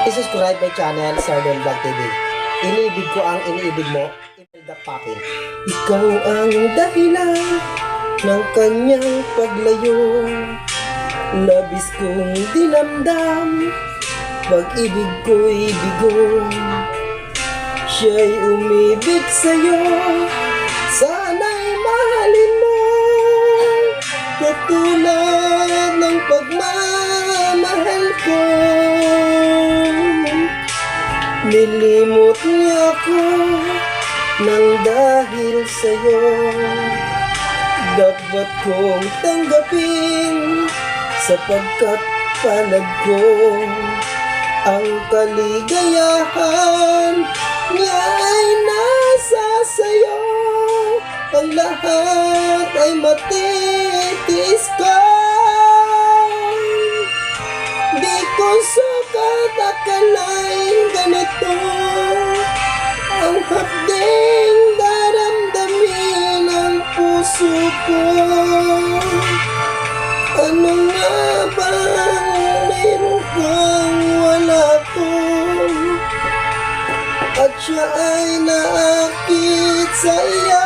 I-subscribe my channel, Sardon Vlog TV. Iniibig ko ang iniibig mo, Imelda Papin. Ikaw ang dahilan ng kanyang paglayo. Labis kong dinamdam, pag-ibig ko'y bigo. Siya'y umibig sa'yo, Nilimot niya ako nang dahil sa'yo. Dapat kong tanggapin sapagkat palad ko Ang kaligayahan niya ay nasa sa'yo. Ang lahat ay matitis ko Di ko sukat akalain siya ay naakit sa iyo.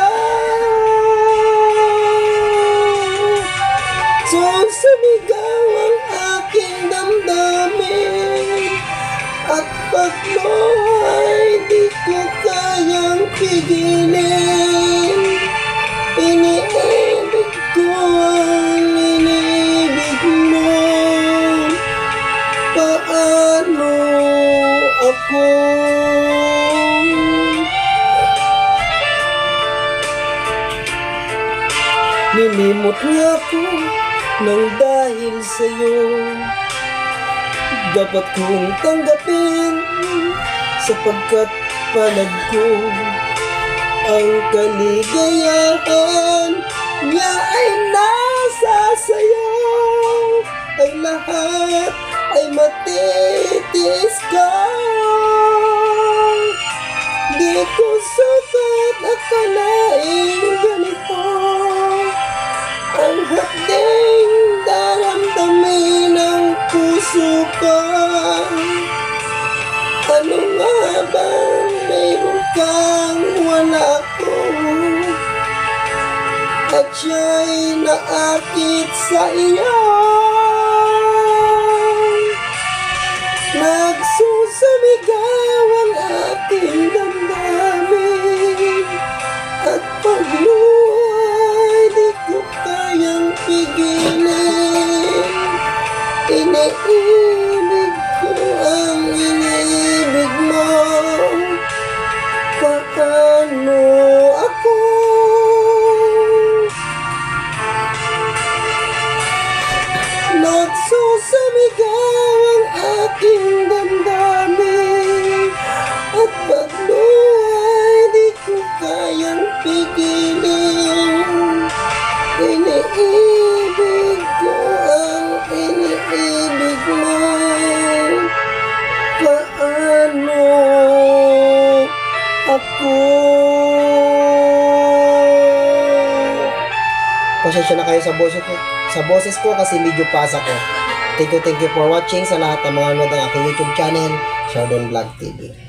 So sumigaw ang aking damdamin At pagluhay Nilimot niya ako nang dahil sa'yo. Dapat kong tanggapin sapagkat palad ko Ang kaligayahan niya ay nasa sa'yo. Ang lahat ay matitis ka. Di ko sukat akalain ko Ano nga bang meron kang wala ko? At siya'y naakit sa iyo. Nagsusumigaw ang aking damdamin. At pagluhay di ko kayang pigilin. Iniibig Nagsusumigaw ang aking damdamin At pagluhay di ko kayang pigilin Iniibig ko ang iniibig mo Paano ako Pasensya na kayo sa boses ko. Sa boses ko kasi medyo pasa ko. Thank you, thank you for watching sa lahat ng mga nanood ng aking YouTube channel, Sheldon Vlog TV.